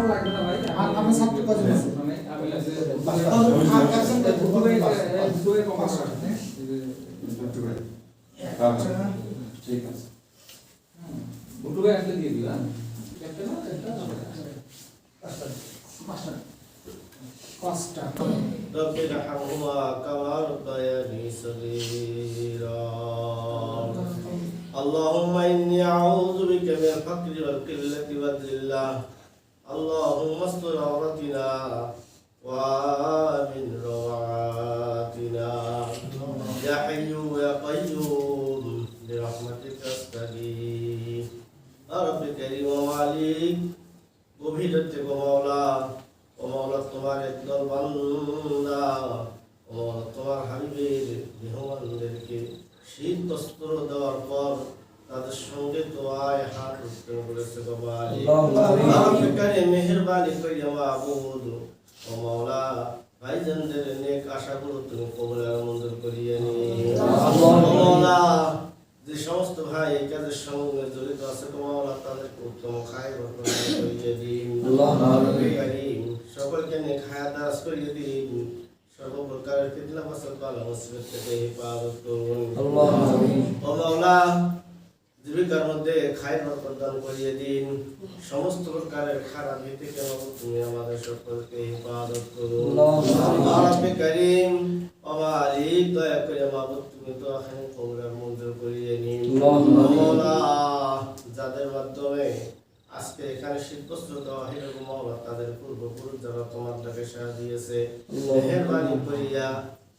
আমার লাগবে না ভাই আর আমার ছাত্র কজন আছে? আমি আমি আছে আর একজন দেখো, দুয়ে পাঁচটা। দুয়ে কমাস আছে আচ্ছা। ঠিক আছে বুটু ভাই একটা দিয়ে দিলা একটা না একটা পাঁচটা পাঁচটা رب ارحمهما كما ربياني صغيرا اللهم إني أعوذ بك من الفقر والقلة والذلة اللهم استر عورتنا وآمن روعاتنا يا حي يا قيوم برحمتك أستغيث يا رب كريم ومالك গভীরতে গো মাওলা ও মাওলা তোমার একদল বান্দা ও মাওলা তোমার হাবিবের মেহমানদেরকে শীত বস্ত্র দেওয়ার পর তাদের সঙ্গে দোয়ায় হাত উত্তোলন করেছে বাবা আলী নেক করিয়ে দিন সকলকে নিয়ে খায়া দারাজ করিয়ে সর্বপ্রকারের জীবিকার মধ্যে খায় বরকত দান করিয়ে দিন। সমস্ত প্রকারের খারাপ ভীতি কেন তুমি আমাদের সকলকে হেফাজত করুন করিম মালিক দয়া করে মাবুদ তুমি তো এখানে কবরের মঞ্জুর করিয়ে নিন। যাদের মাধ্যমে আজকে এখানে হইল মাওলা তাদের পূর্বপুরুষ যারা তোমার ডাকে সাড়া দিয়েছে মেহেরবানি করিয়া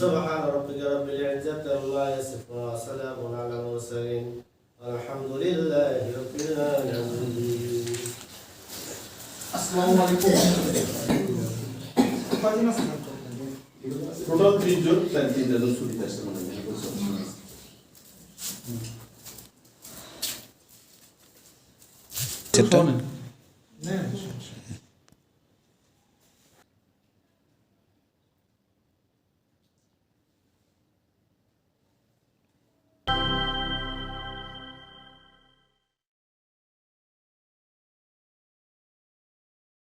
سبحان ربك رب العزة الله يصفون وسلام على المرسلين والحمد لله رب العالمين. السلام عليكم কয়দিন আছেন